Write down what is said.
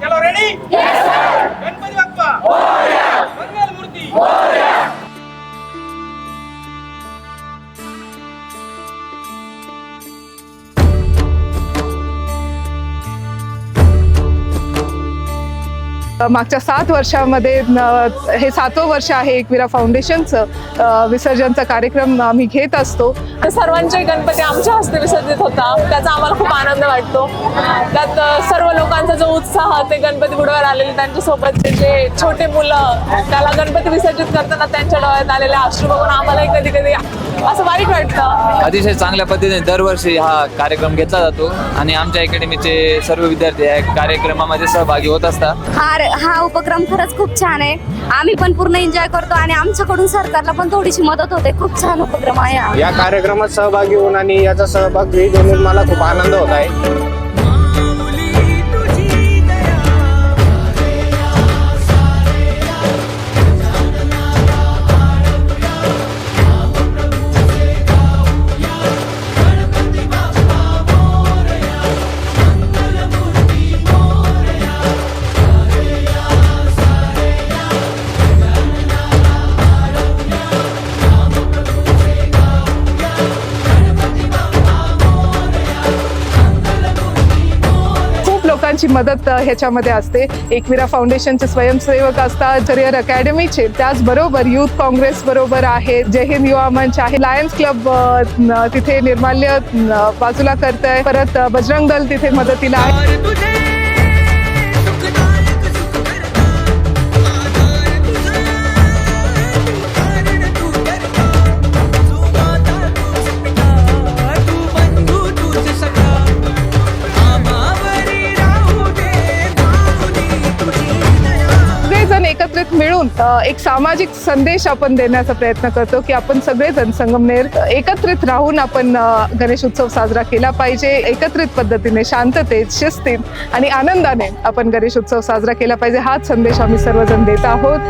Yellow ready? Yes sir. Ganpati Bappa. Oh. मागच्या सात वर्षामध्ये हे सातवं वर्ष आहे एकविरा फाउंडेशनचं विसर्जनचा कार्यक्रम आम्ही घेत असतो. तर सर्वांचे गणपती आमच्या हस्ते विसर्जित होता त्याचा आम्हाला खूप आनंद वाटतो. त्यात सर्व लोकांचा जो उत्साह ते गणपती बुडवर आलेले त्यांच्यासोबतचे जे छोटे मुलं त्याला गणपती विसर्जित करताना त्यांच्या डोळ्यात आलेले अश्रू बघून आम्हालाही कधी कधी असं वाईट वाटतं. अतिशय चांगल्या पद्धतीने दरवर्षी हा कार्यक्रम घेतला जातो आणि आमच्या अकॅडमीचे सर्व विद्यार्थी या कार्यक्रमामध्ये सहभागी होत असतात. हा हा उपक्रम खरंच खूप छान आहे. आम्ही पण पूर्ण एन्जॉय करतो आणि आमच्याकडून सरकारला पण थोडीशी मदत होते. खूप छान उपक्रम आहे हा. या कार्यक्रमात सहभागी होऊन आणि याचा सहभाग घेऊन मला खूप आनंद होत आहे. खूप मदत ह्याच्यामध्ये असते. एकविरा फाउंडेशनचे स्वयंसेवक असतात करिअर अकॅडमीचे. त्याचबरोबर युथ काँग्रेस बरोबर आहे जय हिंद युवा मंच आहे. लायन्स क्लब तिथे निर्माल्य बाजूला करत आहे परत बजरंग दल तिथे मदतीला आहे. एकत्रित मिळून एक सामाजिक संदेश आपण देण्याचा प्रयत्न करतो की आपण सगळेजण संगमनेर एकत्रित राहून आपण गणेश उत्सव साजरा केला पाहिजे. एकत्रित पद्धतीने शांततेत शिस्तीत आणि आनंदाने आपण गणेश उत्सव साजरा केला पाहिजे. हाच संदेश आम्ही सर्वजण देत आहोत.